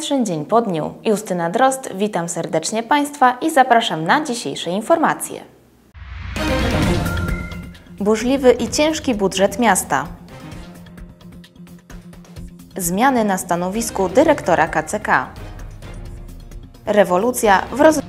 Kętrzyn dzień po dniu. Justyna Drost, witam serdecznie Państwa i zapraszam na dzisiejsze informacje. Burzliwy i ciężki budżet miasta. Zmiany na stanowisku dyrektora KCK. Rewolucja w roz...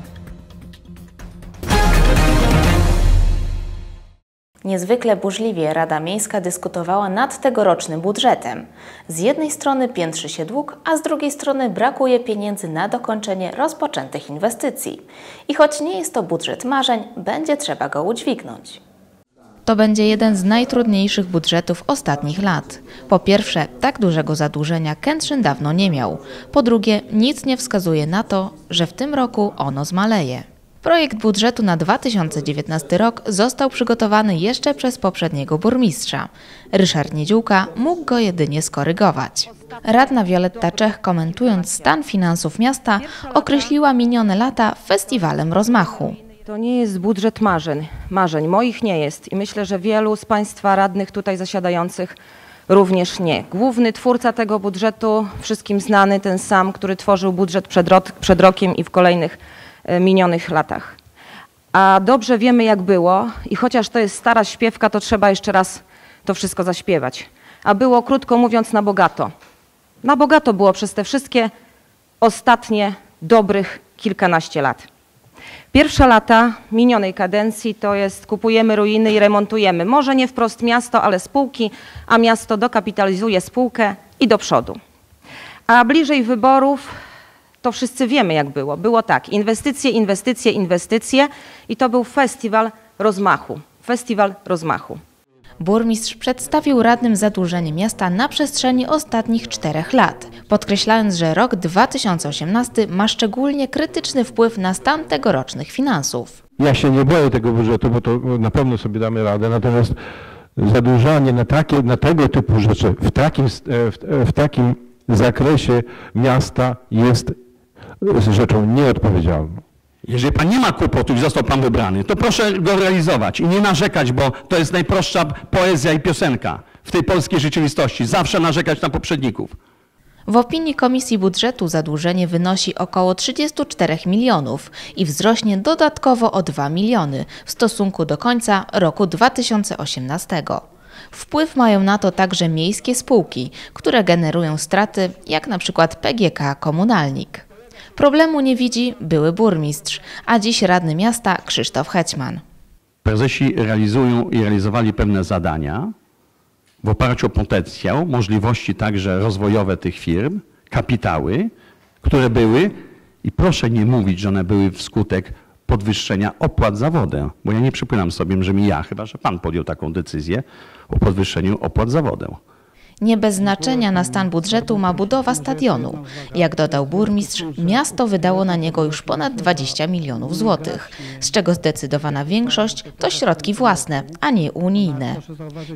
Niezwykle burzliwie Rada Miejska dyskutowała nad tegorocznym budżetem. Z jednej strony piętrzy się dług, a z drugiej strony brakuje pieniędzy na dokończenie rozpoczętych inwestycji. I choć nie jest to budżet marzeń, będzie trzeba go udźwignąć. To będzie jeden z najtrudniejszych budżetów ostatnich lat. Po pierwsze, tak dużego zadłużenia Kętrzyn dawno nie miał. Po drugie, nic nie wskazuje na to, że w tym roku ono zmaleje. Projekt budżetu na 2019 rok został przygotowany jeszcze przez poprzedniego burmistrza. Ryszard Niedziółka mógł go jedynie skorygować. Radna Wioletta Czech komentując stan finansów miasta określiła minione lata festiwalem rozmachu. To nie jest budżet marzeń. Marzeń moich nie jest i myślę, że wielu z Państwa radnych tutaj zasiadających również nie. Główny twórca tego budżetu, wszystkim znany, ten sam, który tworzył budżet przed, przed rokiem i w kolejnych minionych latach. A dobrze wiemy, jak było i chociaż to jest stara śpiewka, to trzeba jeszcze raz to wszystko zaśpiewać. A było, krótko mówiąc, na bogato. Na bogato było przez te wszystkie ostatnie dobrych kilkanaście lat. Pierwsze lata minionej kadencji to jest kupujemy ruiny i remontujemy. Może nie wprost miasto, ale spółki, a miasto dokapitalizuje spółkę i do przodu. A bliżej wyborów to wszyscy wiemy jak było. Było tak, inwestycje, inwestycje, inwestycje i to był festiwal rozmachu. Festiwal rozmachu. Burmistrz przedstawił radnym zadłużenie miasta na przestrzeni ostatnich czterech lat, podkreślając, że rok 2018 ma szczególnie krytyczny wpływ na stan tegorocznych finansów. Ja się nie boję tego budżetu, bo to na pewno sobie damy radę, natomiast zadłużanie na, takie, na tego typu rzeczy w takim, w, w takim zakresie miasta jest rzeczą nieodpowiedzialną. Jeżeli pan nie ma kłopotu i został pan wybrany, to proszę go realizować i nie narzekać, bo to jest najprostsza poezja i piosenka w tej polskiej rzeczywistości. Zawsze narzekać na poprzedników. W opinii Komisji Budżetu zadłużenie wynosi około 34 milionów i wzrośnie dodatkowo o 2 miliony w stosunku do końca roku 2018. Wpływ mają na to także miejskie spółki, które generują straty, jak na przykład PGK Komunalnik. Problemu nie widzi były burmistrz, a dziś radny miasta Krzysztof Hecman. Prezesi realizują i realizowali pewne zadania w oparciu o potencjał, możliwości także rozwojowe tych firm, kapitały, które były, i proszę nie mówić, że one były wskutek podwyższenia opłat za wodę, bo ja nie przypominam sobie, że mi ja, chyba że pan podjął taką decyzję o podwyższeniu opłat za wodę. Nie bez znaczenia na stan budżetu ma budowa stadionu. Jak dodał burmistrz, miasto wydało na niego już ponad 20 milionów złotych, z czego zdecydowana większość to środki własne, a nie unijne.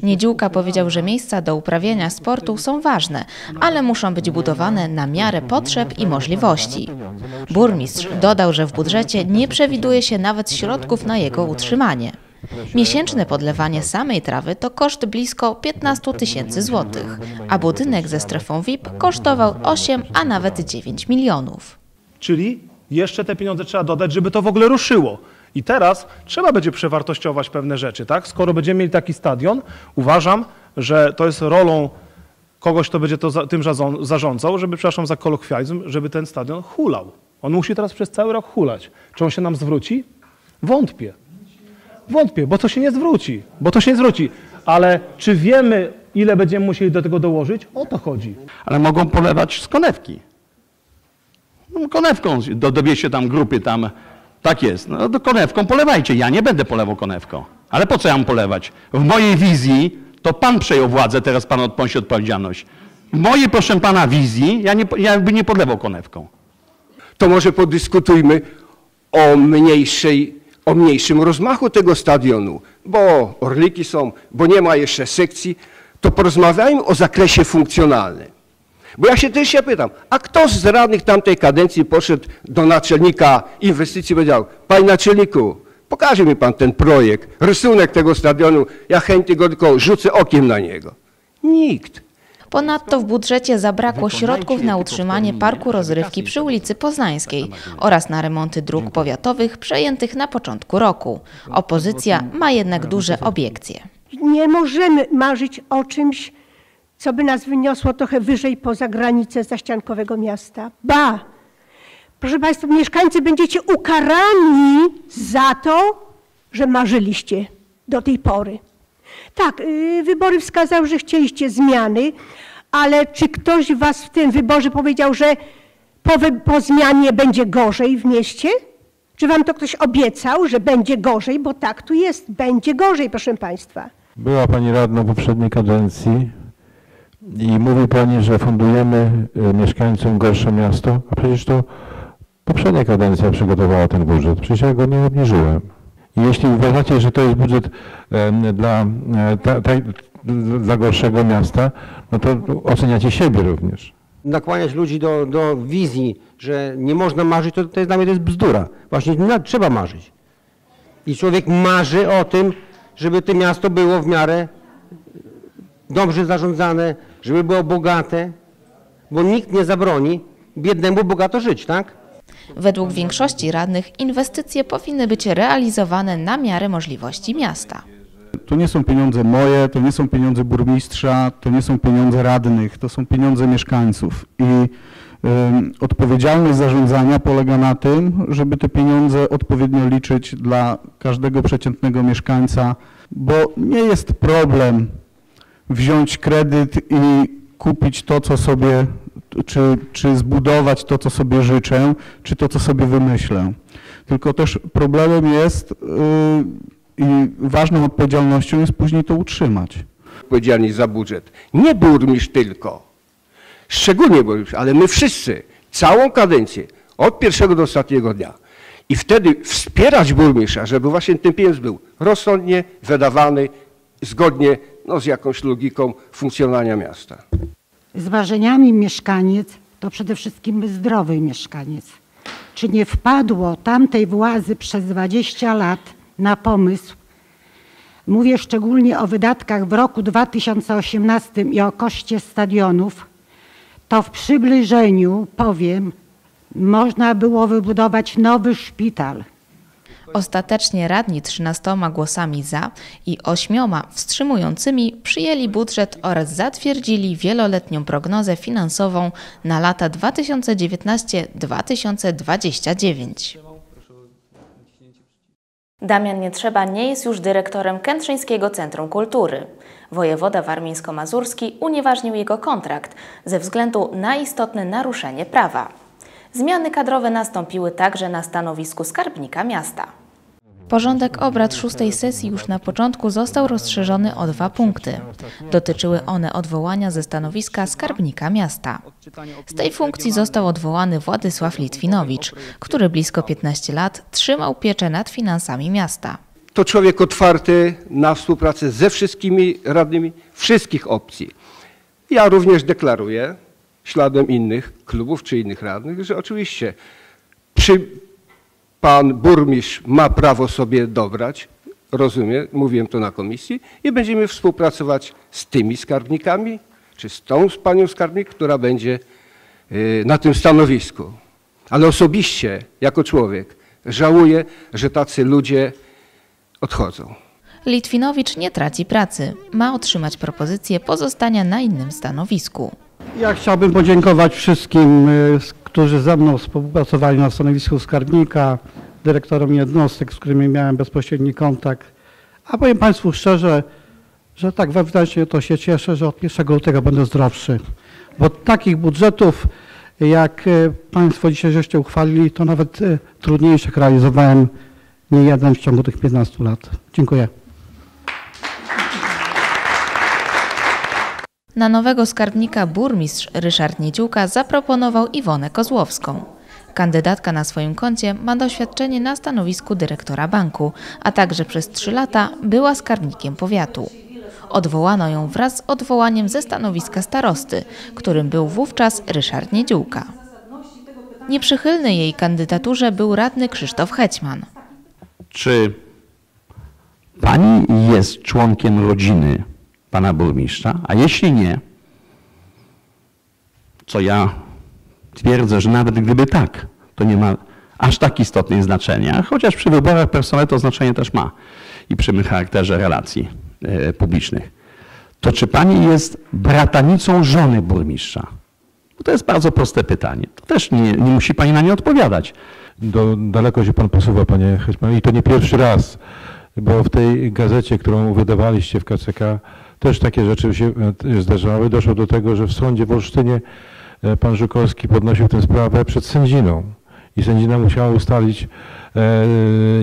Niedziółka powiedział, że miejsca do uprawiania sportu są ważne, ale muszą być budowane na miarę potrzeb i możliwości. Burmistrz dodał, że w budżecie nie przewiduje się nawet środków na jego utrzymanie. Miesięczne podlewanie samej trawy to koszt blisko 15 tysięcy złotych, a budynek ze strefą VIP kosztował 8, a nawet 9 milionów. Czyli jeszcze te pieniądze trzeba dodać, żeby to w ogóle ruszyło. I teraz trzeba będzie przewartościować pewne rzeczy, tak? Skoro będziemy mieli taki stadion, uważam, że to jest rolą kogoś, kto będzie to za, tym zarządzał, żeby, przepraszam za kolokwializm, żeby ten stadion hulał. On musi teraz przez cały rok hulać. Czy on się nam zwróci? Wątpię. Wątpię, bo to się nie zwróci, bo to się nie zwróci. Ale czy wiemy, ile będziemy musieli do tego dołożyć? O to chodzi. Ale mogą polewać z konewki. No, konewką do, tam grupy tam. Tak jest. No do konewką polewajcie. Ja nie będę polewał konewką. Ale po co ja mam polewać? W mojej wizji to pan przejął władzę, teraz pan odponiesie odpowiedzialność. W mojej, proszę pana, wizji ja, nie, ja by nie podlewał konewką. To może podyskutujmy o mniejszej o mniejszym rozmachu tego stadionu, bo orliki są, bo nie ma jeszcze sekcji, to porozmawiajmy o zakresie funkcjonalnym. Bo ja się też się pytam, a kto z radnych tamtej kadencji poszedł do naczelnika inwestycji i powiedział, panie naczelniku, pokaże mi pan ten projekt, rysunek tego stadionu, ja chętnie go tylko rzucę okiem na niego. Nikt. Ponadto w budżecie zabrakło środków na utrzymanie parku rozrywki przy ulicy Poznańskiej oraz na remonty dróg powiatowych przejętych na początku roku. Opozycja ma jednak duże obiekcje. Nie możemy marzyć o czymś, co by nas wyniosło trochę wyżej poza granicę zaściankowego miasta. Ba! Proszę Państwa, mieszkańcy będziecie ukarani za to, że marzyliście do tej pory. Tak, yy, wybory wskazały, że chcieliście zmiany, ale czy ktoś Was w tym wyborze powiedział, że po, po zmianie będzie gorzej w mieście? Czy Wam to ktoś obiecał, że będzie gorzej? Bo tak tu jest, będzie gorzej, proszę Państwa. Była Pani radną poprzedniej kadencji i mówi Pani, że fundujemy e, mieszkańcom gorsze miasto, a przecież to poprzednia kadencja przygotowała ten budżet. Przecież ja go nie obniżyłem. Jeśli uważacie, że to jest budżet em, dla, e, dla gorszego miasta, no to oceniacie siebie również. nakłaniać ludzi do, do wizji, że nie można marzyć, to, to jest dla mnie to jest bzdura. Właśnie trzeba marzyć. I człowiek marzy o tym, żeby to miasto było w miarę dobrze zarządzane, żeby było bogate, bo nikt nie zabroni biednemu bogato żyć, tak? Według większości radnych inwestycje powinny być realizowane na miarę możliwości miasta. To nie są pieniądze moje, to nie są pieniądze burmistrza, to nie są pieniądze radnych, to są pieniądze mieszkańców. I odpowiedzialność zarządzania polega na tym, żeby te pieniądze odpowiednio liczyć dla każdego przeciętnego mieszkańca, bo nie jest problem wziąć kredyt i kupić to, co sobie, czy, czy zbudować to, co sobie życzę, czy to, co sobie wymyślę. Tylko też problemem jest yy, i ważną odpowiedzialnością jest później to utrzymać. odpowiedzialni za budżet. Nie burmistrz tylko, szczególnie burmistrz, ale my wszyscy, całą kadencję, od pierwszego do ostatniego dnia. I wtedy wspierać burmistrza, żeby właśnie ten pieniądz był rozsądnie wydawany, zgodnie no, z jakąś logiką funkcjonowania miasta. Z marzeniami mieszkaniec to przede wszystkim zdrowy mieszkaniec. Czy nie wpadło tamtej władzy przez 20 lat na pomysł, mówię szczególnie o wydatkach w roku 2018 i o koszcie stadionów, to w przybliżeniu, powiem, można było wybudować nowy szpital. Ostatecznie radni 13 głosami za i 8 wstrzymującymi przyjęli budżet oraz zatwierdzili wieloletnią prognozę finansową na lata 2019-2029. Damian Nietrzeba nie jest już dyrektorem Kętrzyńskiego Centrum Kultury. Wojewoda warmińsko-mazurski unieważnił jego kontrakt ze względu na istotne naruszenie prawa. Zmiany kadrowe nastąpiły także na stanowisku skarbnika miasta. Porządek obrad szóstej sesji już na początku został rozszerzony o dwa punkty. Dotyczyły one odwołania ze stanowiska skarbnika miasta. Z tej funkcji został odwołany Władysław Litwinowicz, który blisko 15 lat trzymał pieczę nad finansami miasta. To człowiek otwarty na współpracę ze wszystkimi radnymi wszystkich opcji. Ja również deklaruję, śladem innych klubów czy innych radnych, że oczywiście przy pan burmistrz ma prawo sobie dobrać, rozumiem, mówiłem to na komisji, i będziemy współpracować z tymi skarbnikami, czy z tą z panią skarbnik, która będzie y, na tym stanowisku. Ale osobiście, jako człowiek, żałuję, że tacy ludzie odchodzą. Litwinowicz nie traci pracy. Ma otrzymać propozycję pozostania na innym stanowisku. Ja chciałbym podziękować wszystkim, y, którzy ze mną współpracowali na stanowisku skarbnika, dyrektorom jednostek, z którymi miałem bezpośredni kontakt. A powiem Państwu szczerze, że tak wewnętrznie to się cieszę, że od 1 lutego będę zdrowszy. Bo takich budżetów, jak y, Państwo dzisiaj żeście uchwalili, to nawet y, trudniejszych realizowałem nie jeden w ciągu tych 15 lat. Dziękuję. Na nowego skarbnika burmistrz Ryszard Niedziółka zaproponował Iwonę Kozłowską. Kandydatka na swoim koncie ma doświadczenie na stanowisku dyrektora banku, a także przez trzy lata była skarbnikiem powiatu. Odwołano ją wraz z odwołaniem ze stanowiska starosty, którym był wówczas Ryszard Niedziółka. Nieprzychylny jej kandydaturze był radny Krzysztof Hećman. Czy pani jest członkiem rodziny pana burmistrza? A jeśli nie, co ja twierdzę, że nawet gdyby tak, to nie ma aż tak istotnego znaczenia, chociaż przy wyborach personalnych to znaczenie też ma i przy charakterze relacji e, publicznych. To czy pani jest bratanicą żony burmistrza? Bo to jest bardzo proste pytanie. To też nie, nie musi pani na nie odpowiadać. Do, daleko się pan posuwa, panie Hetman, i to nie pierwszy raz, bo w tej gazecie, którą wydawaliście w KCK, też takie rzeczy się e, zdarzały. Doszło do tego, że w sądzie w Olsztynie e, pan Żukowski podnosił tę sprawę przed sędziną i sędzina musiała ustalić, e,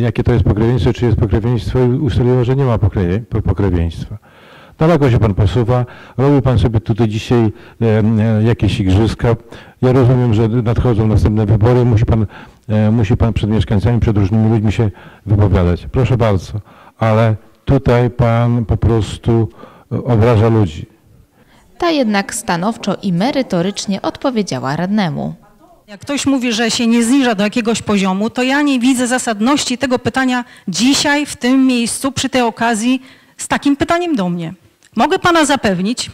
jakie to jest pokrewieństwo, czy jest pokrewieństwo i ustaliła, że nie ma pokrewie- po- pokrewieństwa. Daleko się pan posuwa, robi pan sobie tutaj dzisiaj jakieś igrzyska. Ja rozumiem, że nadchodzą następne wybory, musi pan, musi pan przed mieszkańcami, przed różnymi ludźmi się wypowiadać. Proszę bardzo, ale tutaj pan po prostu obraża ludzi. Ta jednak stanowczo i merytorycznie odpowiedziała radnemu. Jak ktoś mówi, że się nie zniża do jakiegoś poziomu, to ja nie widzę zasadności tego pytania dzisiaj, w tym miejscu, przy tej okazji, z takim pytaniem do mnie. Mogę pana zapewnić,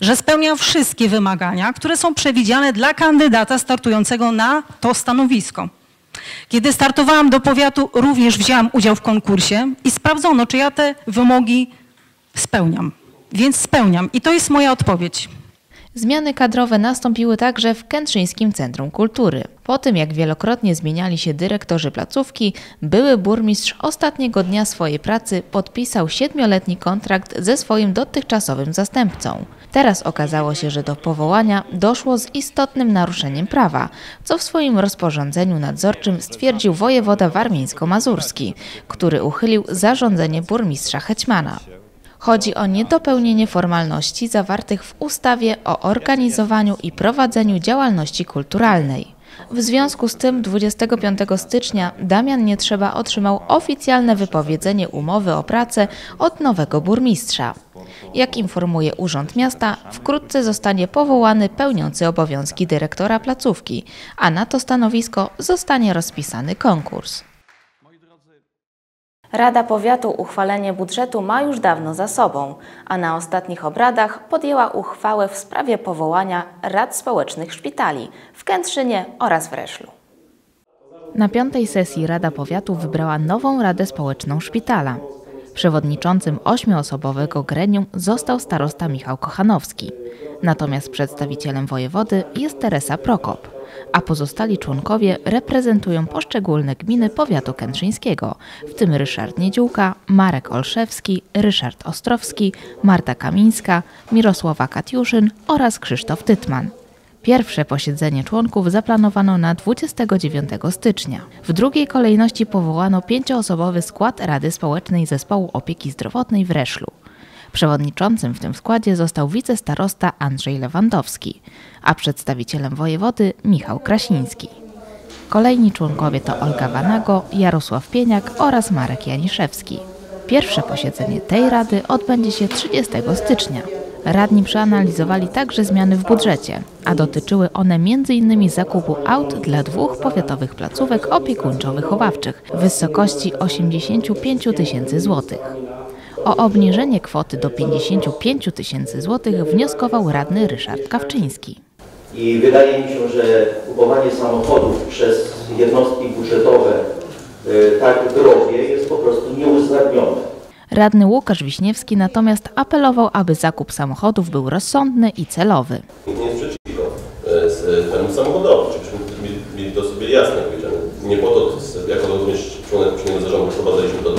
że spełniam wszystkie wymagania, które są przewidziane dla kandydata startującego na to stanowisko. Kiedy startowałam do powiatu, również wzięłam udział w konkursie i sprawdzono, czy ja te wymogi spełniam. Więc spełniam i to jest moja odpowiedź. Zmiany kadrowe nastąpiły także w Kętrzyńskim Centrum Kultury. Po tym, jak wielokrotnie zmieniali się dyrektorzy placówki, były burmistrz ostatniego dnia swojej pracy podpisał siedmioletni kontrakt ze swoim dotychczasowym zastępcą. Teraz okazało się, że do powołania doszło z istotnym naruszeniem prawa, co w swoim rozporządzeniu nadzorczym stwierdził wojewoda warmińsko-mazurski, który uchylił zarządzenie burmistrza Hećmana. Chodzi o niedopełnienie formalności zawartych w ustawie o organizowaniu i prowadzeniu działalności kulturalnej. W związku z tym 25 stycznia Damian Nietrzeba otrzymał oficjalne wypowiedzenie umowy o pracę od nowego burmistrza. Jak informuje Urząd Miasta, wkrótce zostanie powołany pełniący obowiązki dyrektora placówki, a na to stanowisko zostanie rozpisany konkurs. Rada Powiatu uchwalenie budżetu ma już dawno za sobą, a na ostatnich obradach podjęła uchwałę w sprawie powołania rad społecznych szpitali w Kętrzynie oraz w Reszlu. Na piątej sesji Rada Powiatu wybrała nową Radę Społeczną Szpitala. Przewodniczącym ośmioosobowego gremium został starosta Michał Kochanowski. Natomiast przedstawicielem wojewody jest Teresa Prokop, a pozostali członkowie reprezentują poszczególne gminy powiatu kętrzyńskiego, w tym Ryszard Niedziółka, Marek Olszewski, Ryszard Ostrowski, Marta Kamińska, Mirosława Katiuszyn oraz Krzysztof Tytman. Pierwsze posiedzenie członków zaplanowano na 29 stycznia. W drugiej kolejności powołano pięcioosobowy skład Rady Społecznej Zespołu Opieki Zdrowotnej w Reszlu. Przewodniczącym w tym składzie został wicestarosta Andrzej Lewandowski, a przedstawicielem wojewody Michał Krasiński. Kolejni członkowie to Olga Wanago, Jarosław Pieniak oraz Marek Janiszewski. Pierwsze posiedzenie tej rady odbędzie się 30 stycznia. Radni przeanalizowali także zmiany w budżecie, a dotyczyły one m.in. zakupu aut dla dwóch powiatowych placówek opiekuńczo-wychowawczych w wysokości 85 tysięcy złotych. O obniżenie kwoty do 55 tysięcy złotych wnioskował radny Ryszard Kawczyński. I wydaje mi się, że kupowanie samochodów przez jednostki budżetowe y, tak drogie jest po prostu nieuzasadnione. Radny Łukasz Wiśniewski natomiast apelował, aby zakup samochodów był rozsądny i celowy. Nikt nie jest przeciwko e, z temu samochodowym, żebyśmy mieli, to sobie jasne powiedziane. Nie po to, jako również członek zarządu wprowadzaliśmy to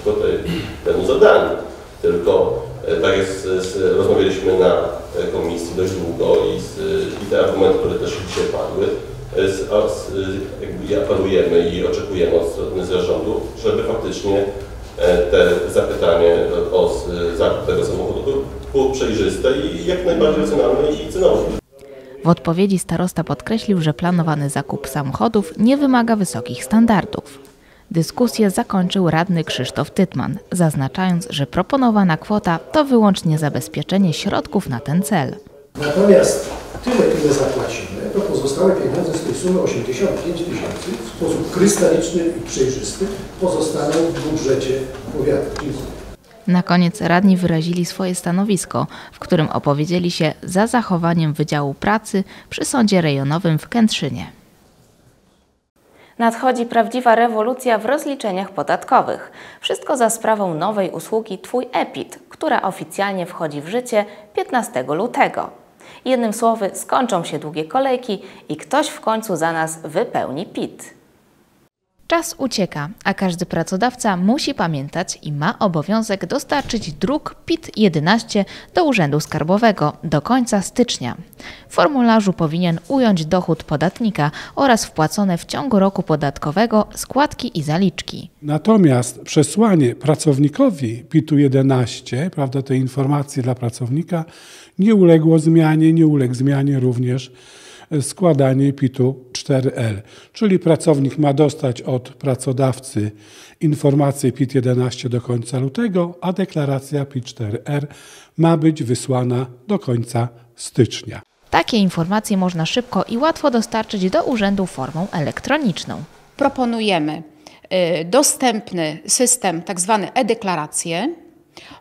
przeciwko tej, temu zadaniu. Tylko e, tak jak rozmawialiśmy na e, komisji dość długo i, z, i te argumenty, które też dzisiaj padły, e, z, z, jakby apelujemy i oczekujemy od strony zarządu, żeby faktycznie te zapytanie o zakup tego samochodu było przejrzyste i jak najbardziej racjonalne i cenowe. W odpowiedzi starosta podkreślił, że planowany zakup samochodów nie wymaga wysokich standardów. Dyskusję zakończył radny Krzysztof Tytman, zaznaczając, że proponowana kwota to wyłącznie zabezpieczenie środków na ten cel. Natomiast tyle, ile zapłacimy, to pozostałe pieniądze z tej sumy 85 tysięcy w sposób krystaliczny i przejrzysty pozostaną w budżecie powiatu. Na koniec radni wyrazili swoje stanowisko, w którym opowiedzieli się za zachowaniem Wydziału Pracy przy Sądzie Rejonowym w Kętrzynie. Nadchodzi prawdziwa rewolucja w rozliczeniach podatkowych. Wszystko za sprawą nowej usługi Twój EPIT, która oficjalnie wchodzi w życie 15 lutego. Jednym słowy, skończą się długie kolejki i ktoś w końcu za nas wypełni PIT. Czas ucieka, a każdy pracodawca musi pamiętać i ma obowiązek dostarczyć druk PIT-11 do Urzędu Skarbowego do końca stycznia. W formularzu powinien ująć dochód podatnika oraz wpłacone w ciągu roku podatkowego składki i zaliczki. Natomiast przesłanie pracownikowi PIT-11, prawda, tej informacji dla pracownika, nie uległo zmianie, nie uległ zmianie również składanie PIT-u 4L, czyli pracownik ma dostać od pracodawcy informację PIT-11 do końca lutego, a deklaracja PIT-4R ma być wysłana do końca stycznia. Takie informacje można szybko i łatwo dostarczyć do urzędu formą elektroniczną. Proponujemy y, dostępny system, tak zwany e-deklaracje,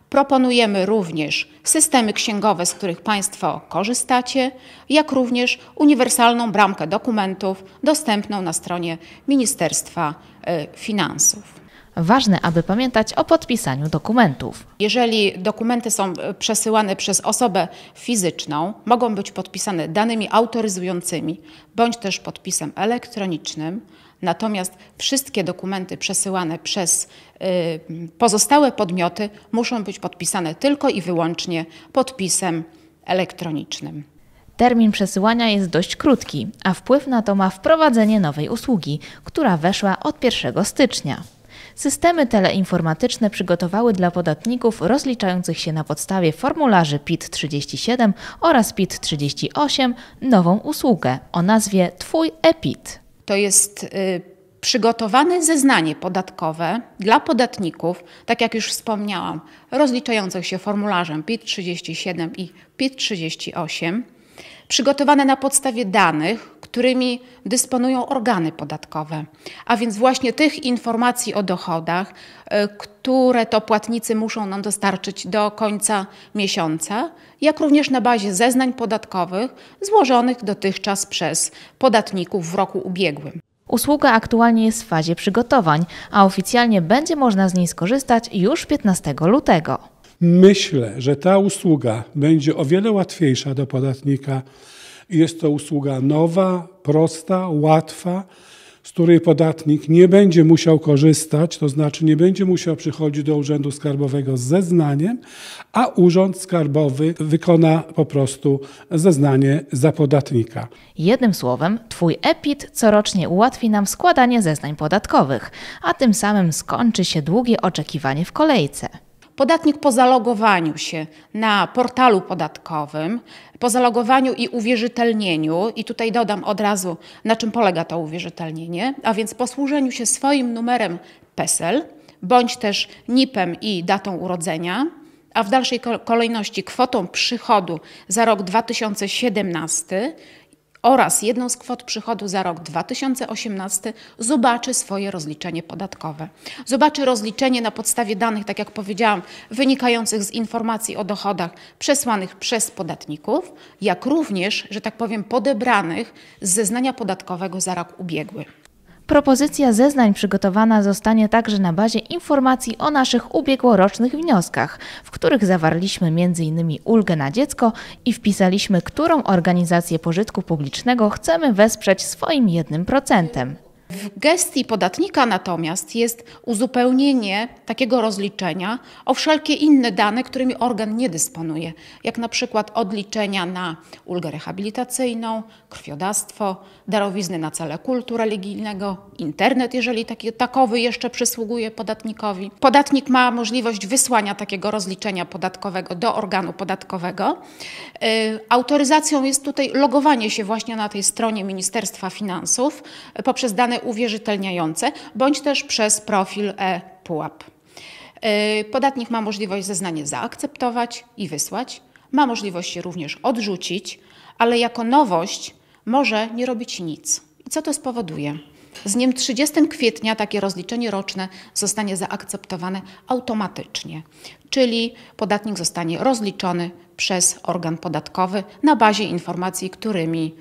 Proponujemy również systemy księgowe, z których Państwo korzystacie, jak również uniwersalną bramkę dokumentów dostępną na stronie Ministerstwa e, Finansów. Ważne, aby pamiętać o podpisaniu dokumentów. Jeżeli dokumenty są e, przesyłane przez osobę fizyczną, mogą być podpisane danymi autoryzującymi bądź też podpisem elektronicznym. Natomiast wszystkie dokumenty przesyłane przez y, pozostałe podmioty muszą być podpisane tylko i wyłącznie podpisem elektronicznym. Termin przesyłania jest dość krótki, a wpływ na to ma wprowadzenie nowej usługi, która weszła od 1 stycznia. Systemy teleinformatyczne przygotowały dla podatników rozliczających się na podstawie formularzy PIT-37 oraz PIT-38 nową usługę o nazwie Twój EPIT. To jest y, przygotowane zeznanie podatkowe dla podatników, tak jak już wspomniałam, rozliczających się formularzem PIT-37 i PIT-38, przygotowane na podstawie danych, którymi dysponują organy podatkowe, a więc właśnie tych informacji o dochodach, y, które to płatnicy muszą nam dostarczyć do końca miesiąca, jak również na bazie zeznań podatkowych złożonych dotychczas przez podatników w roku ubiegłym. Usługa aktualnie jest w fazie przygotowań, a oficjalnie będzie można z niej skorzystać już 15 lutego. Myślę, że ta usługa będzie o wiele łatwiejsza do podatnika. Jest to usługa nowa, prosta, łatwa z której podatnik nie będzie musiał korzystać, to znaczy nie będzie musiał przychodzić do Urzędu Skarbowego z zeznaniem, a Urząd Skarbowy wykona po prostu zeznanie za podatnika. Jednym słowem, Twój EPIT corocznie ułatwi nam składanie zeznań podatkowych, a tym samym skończy się długie oczekiwanie w kolejce. Podatnik po zalogowaniu się na portalu podatkowym, po zalogowaniu i uwierzytelnieniu, i tutaj dodam od razu, na czym polega to uwierzytelnienie, a więc posłużeniu się swoim numerem PESEL, bądź też NIP-em i datą urodzenia, a w dalszej kolejności kwotą przychodu za rok 2017 oraz jedną z kwot przychodu za rok 2018 zobaczy swoje rozliczenie podatkowe. Zobaczy rozliczenie na podstawie danych, tak jak powiedziałam, wynikających z informacji o dochodach przesłanych przez podatników, jak również, że tak powiem, podebranych z zeznania podatkowego za rok ubiegły. Propozycja zeznań przygotowana zostanie także na bazie informacji o naszych ubiegłorocznych wnioskach, w których zawarliśmy m.in. ulgę na dziecko i wpisaliśmy, którą organizację pożytku publicznego chcemy wesprzeć swoim 1%. W gestii podatnika natomiast jest uzupełnienie takiego rozliczenia o wszelkie inne dane, którymi organ nie dysponuje, jak na przykład odliczenia na ulgę rehabilitacyjną, krwiodawstwo, darowizny na cele kultu religijnego, internet, jeżeli taki, takowy jeszcze przysługuje podatnikowi. Podatnik ma możliwość wysłania takiego rozliczenia podatkowego do organu podatkowego. Y, autoryzacją jest tutaj logowanie się właśnie na tej stronie Ministerstwa Finansów poprzez dane uwierzytelniające, bądź też przez profil e-PUAP. Y, podatnik ma możliwość zeznanie zaakceptować i wysłać, ma możliwość je również odrzucić, ale jako nowość może nie robić nic. I co to spowoduje? Z dniem 30 kwietnia takie rozliczenie roczne zostanie zaakceptowane automatycznie, czyli podatnik zostanie rozliczony przez organ podatkowy na bazie informacji, którymi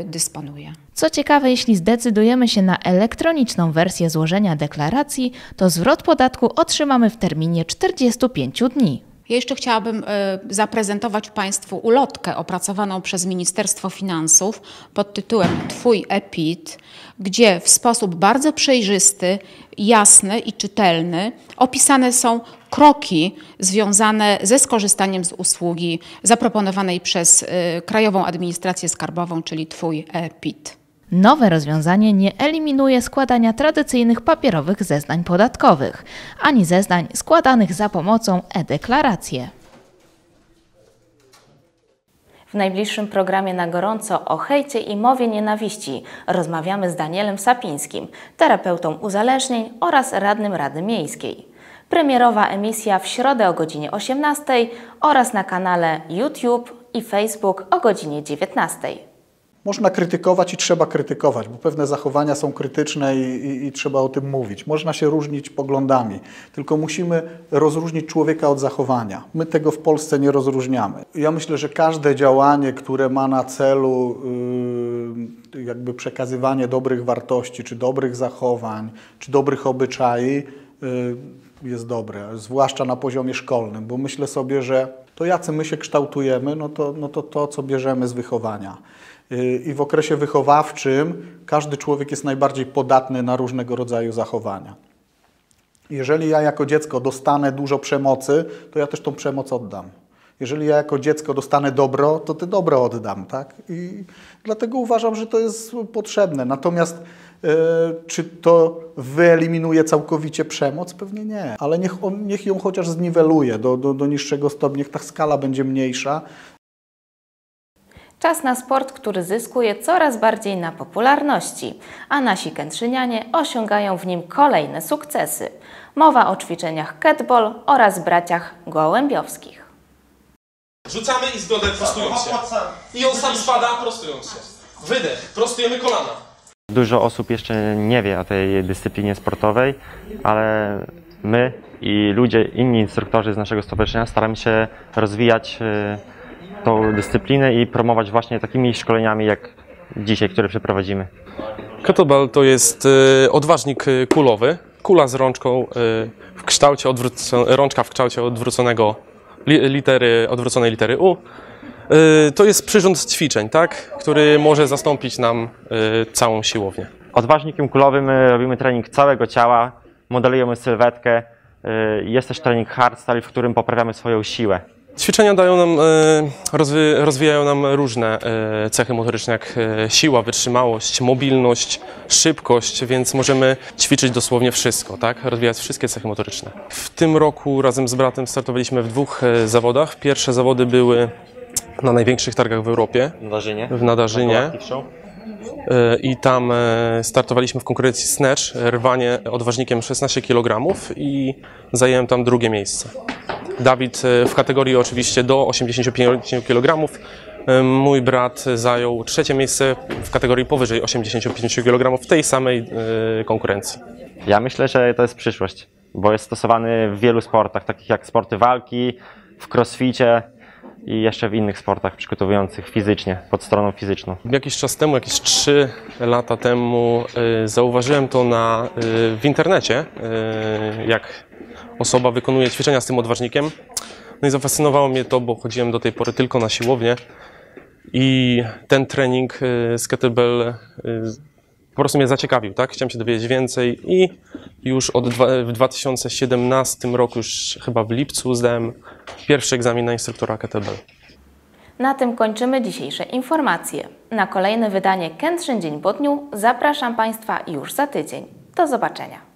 y, dysponuje. Co ciekawe, jeśli zdecydujemy się na elektroniczną wersję złożenia deklaracji, to zwrot podatku otrzymamy w terminie 45 dni. Ja jeszcze chciałabym e, zaprezentować Państwu ulotkę opracowaną przez Ministerstwo Finansów pod tytułem Twój EPIT, gdzie w sposób bardzo przejrzysty, jasny i czytelny opisane są kroki związane ze skorzystaniem z usługi zaproponowanej przez e, Krajową Administrację Skarbową, czyli Twój EPIT. Nowe rozwiązanie nie eliminuje składania tradycyjnych papierowych zeznań podatkowych, ani zeznań składanych za pomocą e-deklaracji. W najbliższym programie na gorąco o hejcie i mowie nienawiści rozmawiamy z Danielem Sapińskim, terapeutą uzależnień oraz radnym Rady Miejskiej. Premierowa emisja w środę o godzinie 18 oraz na kanale YouTube i Facebook o godzinie 19. Można krytykować i trzeba krytykować, bo pewne zachowania są krytyczne i, i, i, trzeba o tym mówić. Można się różnić poglądami, tylko musimy rozróżnić człowieka od zachowania. My tego w Polsce nie rozróżniamy. Ja myślę, że każde działanie, które ma na celu yy, jakby przekazywanie dobrych wartości, czy dobrych zachowań, czy dobrych obyczai, yy, jest dobre, zwłaszcza na poziomie szkolnym, bo myślę sobie, że to jacy my się kształtujemy, no to, no to to, co bierzemy z wychowania. I w okresie wychowawczym każdy człowiek jest najbardziej podatny na różnego rodzaju zachowania. Jeżeli ja jako dziecko dostanę dużo przemocy, to ja też tą przemoc oddam. Jeżeli ja jako dziecko dostanę dobro, to te dobro oddam, tak? I dlatego uważam, że to jest potrzebne. Natomiast yy, czy to wyeliminuje całkowicie przemoc? Pewnie nie, ale niech, on, niech ją chociaż zniweluje do, do, do niższego stopnia, niech ta skala będzie mniejsza, Czas na sport, który zyskuje coraz bardziej na popularności, a nasi kętrzynianie osiągają w nim kolejne sukcesy. Mowa o ćwiczeniach ketball oraz braciach gołębiowskich. Rzucamy i zgodę prostując się. I on sam spada prostując się. Wydech, prostujemy kolana. Dużo osób jeszcze nie wie o tej dyscyplinie sportowej, ale my i ludzie, inni instruktorzy z naszego stowarzyszenia staramy się rozwijać tą dyscyplinę i promować właśnie takimi szkoleniami jak dzisiaj, które przeprowadzimy. Kettlebell to jest y, odważnik y, kulowy, kula z rączką y, w kształcie rączka w kształcie odwróconego litery, odwróconej litery U. To jest przyrząd ćwiczeń, tak, który może zastąpić nam całą siłownię. Odważnikiem kulowym robimy trening całego ciała, modelujemy sylwetkę. Jest też trening hardstyle, w którym poprawiamy swoją siłę. Ćwiczenia dają nam, e, rozwijają nam różne e, cechy motoryczne, jak e, siła, wytrzymałość, mobilność, szybkość, więc możemy ćwiczyć dosłownie wszystko, tak? rozwijać wszystkie cechy motoryczne. W tym roku razem z bratem startowaliśmy w dwóch zawodach. Pierwsze zawody były na największych targach w Europie. Nadarzynie. W Nadarzynie. I tam startowaliśmy w konkurencji snatch, rwanie odważnikiem 16 kg i zajęłem tam drugie miejsce. Dawid e, w kategorii oczywiście do 85 kg. E, mój brat zajął trzecie miejsce w kategorii powyżej 85 kg w tej samej e, konkurencji. Ja myślę, że to jest przyszłość, bo jest stosowany w wielu sportach, takich jak sporty walki, w crossficie i jeszcze w innych sportach przygotowujących fizycznie, pod stroną fizyczną. Jakiś czas temu, jakieś 3 lata temu zauważyłem to na, w internecie, jak osoba wykonuje ćwiczenia z tym odważnikiem. No i zafascynowało mnie to, bo chodziłem do tej pory tylko na siłownię i ten trening y, z kettlebell y, po prostu mnie zaciekawił, tak? Chciałem się dowiedzieć więcej i już od w 2017 roku, już chyba w lipcu zdałem pierwszy egzamin na instruktora kettlebell. Na tym kończymy dzisiejsze informacje. Na kolejne wydanie Kętrzyn Dzień po dniu zapraszam Państwa już za tydzień. Do zobaczenia.